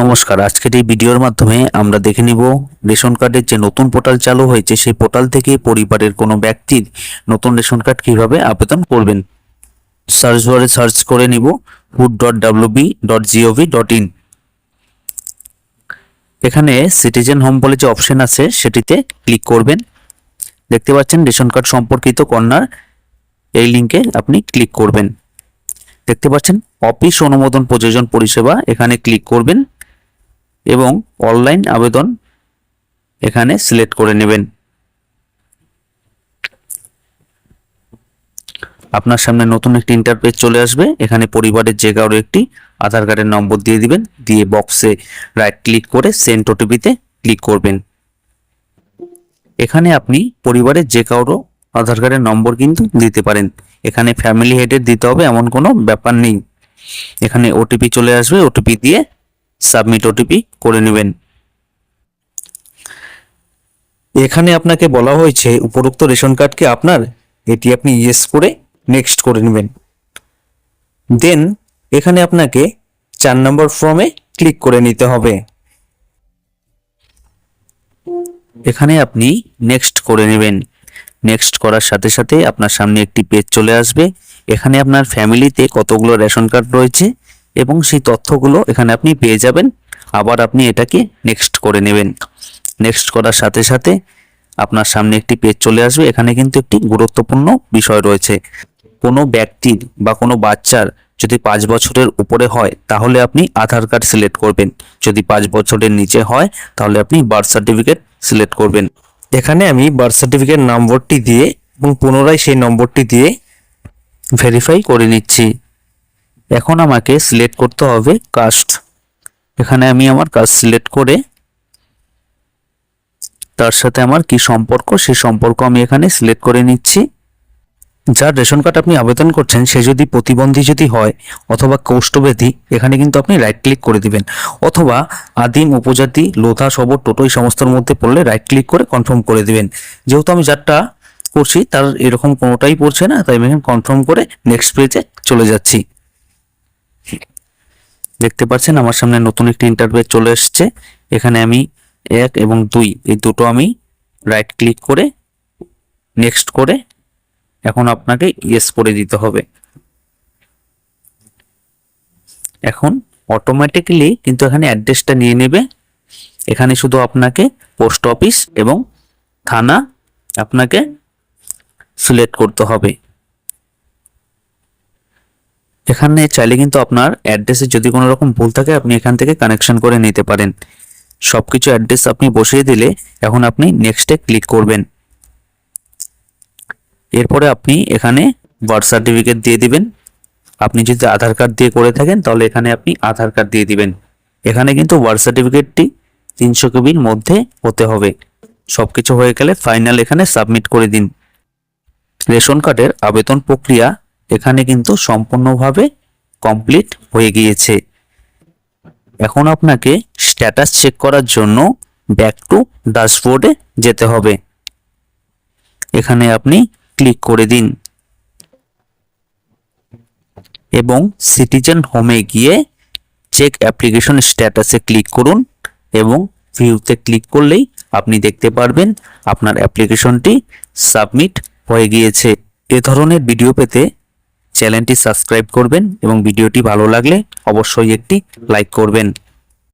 নমস্কার, আজকের এই ভিডিওর মাধ্যমে আমরা দেখে নিব রেশন কার্ডের যে নতুন পোর্টাল চালু হয়েছে, সেই পোর্টাল থেকে পরিবারের কোনো ব্যক্তির নতুন রেশন কার্ড কীভাবে আবেদন করবেন? সার্চ বারে সার্চ করে নিব hood dot WB dot gov dot in এখানে সিটিজেন হোম বলে যে অপশন আছে, সেটিতে ক্লিক করবেন। দেখতে পাচ্ছেন রেশন কার্ড সম্পর্কিত কর্নার, এই লিঙ্কে আপনি ক্লিক করবেন। দেখতে পাচ্ছেন অফিস অনুমোদন প্রযোজন পরিষেবা এখানে ক্লিক করবেন এবং অনলাইন আবেদন এখানে সিলেক্ট করে নেবেন। আপনার সামনে নতুন একটি ইন্টারপেজ চলে আসবে। এখানে পরিবারের যে কারও একটি আধার কার্ডের নম্বর দিয়ে দিবেন। দিয়ে বক্সে রাইট ক্লিক করে সেন্ট ওটিপিতে ক্লিক করবেন। এখানে আপনি পরিবারের যে কারও আধার কার্ডের নম্বর কিন্তু দিতে পারেন। এখানে ফ্যামিলি হেডের দিতে হবে, এমন কোনো ব্যাপার নেই। এখানে ওটিপি চলে আসবে ওটিপি দিয়ে সাবমিট ওটিপি করে নেবেন। এখানে আপনাকে বলা হয়েছে, উপরোক্ত রেশন কার্ডকে আপনার এটি আপনি ইয়েস করে নেক্সট করে নেবেন। দেন এখানে আপনাকে চার নম্বর ফর্মে ক্লিক করে নিতে হবে। এখানে আপনি নেক্সট করে নেবেন। নেক্সট করার সাথে সাথে আপনার সামনে একটি পেজ চলে আসবে। এখানে আপনার ফ্যামিলিতে কতগুলো রেশন কার্ড রয়েছে এবং সেই তথ্যগুলো এখানে আপনি পেয়ে যাবেন। আবার আপনি এটাকে নেক্সট করে নেবেন। নেক্সট করার সাথে সাথে আপনার সামনে একটি পেজ চলে আসবে। এখানে কিন্তু একটি গুরুত্বপূর্ণ বিষয় রয়েছে। কোনো ব্যক্তির বা কোনো বাচ্চার যদি পাঁচ বছরের উপরে হয়, তাহলে আপনি আধার কার্ড সিলেক্ট করবেন। যদি পাঁচ বছরের নিচে হয়, তাহলে আপনি বার্থ সার্টিফিকেট সিলেক্ট করবেন। এখানে আমি বার্থ সার্টিফিকেট নম্বরটি দিয়ে এবং পুনরায় সেই নম্বরটি দিয়ে ভেরিফাই করে নিচ্ছি। এখন আমাকে সিলেক্ট করতে হবে কাস্ট এখানে আমি আমার কাস্ট সিলেক্ট করে তার সাথে আমার কি সম্পর্ক, সেই সম্পর্ক আমি এখানে সিলেক্ট করে নিচ্ছি। যার রেশন কার্ড আপনি আবেদন করছেন, সে যদি প্রতিবন্ধী যদি হয় অথবা কোষ্ঠব্যাধি, এখানে কিন্তু আপনি রাইট ক্লিক করে দিবেন। অথবা আদিম উপজাতি, লোধা, সবর, টোটো, এই সমস্তর মধ্যে পড়লে রাইট ক্লিক করে কনফার্ম করে দিবেন। যেহেতু আমি যারটা করছি, তার এরকম কোনোটাই পড়ছে না, তাই আমি এখানে কনফার্ম করে নেক্সট পেজে চলে যাচ্ছি। দেখতে পাচ্ছেন আমার সামনে নতুন একটি ইন্টারভিউ চলে এসেছে। এখানে আমি এক এবং দুই, এই দুটো আমি রাইট ক্লিক করে নেক্সট করে এখন আপনাকে ইয়েস করে দিতে হবে। এখন অটোমেটিক্যালি কিন্তু এখানে অ্যাড্রেসটা নিয়ে নেবে। এখানে শুধু আপনাকে পোস্ট অফিস এবং থানা আপনাকে সিলেক্ট করতে হবে। এখানে চাইলে কিন্তু আপনার অ্যাড্রেসে যদি কোনো রকম ভুল থাকে, আপনি এখান থেকে কানেকশন করে নিতে পারেন। সবকিছু অ্যাড্রেস আপনি বসিয়ে দিলে এখন আপনি নেক্সটে ক্লিক করবেন। এরপরে আপনি এখানে বার্থ সার্টিফিকেট দিয়ে দিবেন। আপনি যদি আধার কার্ড দিয়ে করে থাকেন, তাহলে এখানে আপনি আধার কার্ড দিয়ে দিবেন। এখানে কিন্তু বার্থ সার্টিফিকেটটি তিনশো কেবির মধ্যে হতে হবে। সব কিছু হয়ে গেলে ফাইনাল এখানে সাবমিট করে দিন। রেশন কার্ডের আবেদন প্রক্রিয়া এখানে কিন্তু সম্পূর্ণভাবে কমপ্লিট হয়ে গিয়েছে। এখন আপনাকে স্ট্যাটাস চেক করার জন্য ব্যাক টু ড্যাশবোর্ডে যেতে হবে। এখানে আপনি ক্লিক করে দিন। এবং সিটিজেন হোমে গিয়ে চেক অ্যাপ্লিকেশন স্ট্যাটাসে ক্লিক করুন এবং ভিউতে ক্লিক করলেই আপনি দেখতে পারবেন আপনার অ্যাপ্লিকেশনটি সাবমিট হয়ে গিয়েছে। এ ধরনের ভিডিও পেতে চ্যানেলটি সাবস্ক্রাইব করবেন এবং ভিডিওটি ভালো লাগলে অবশ্যই একটি লাইক করবেন।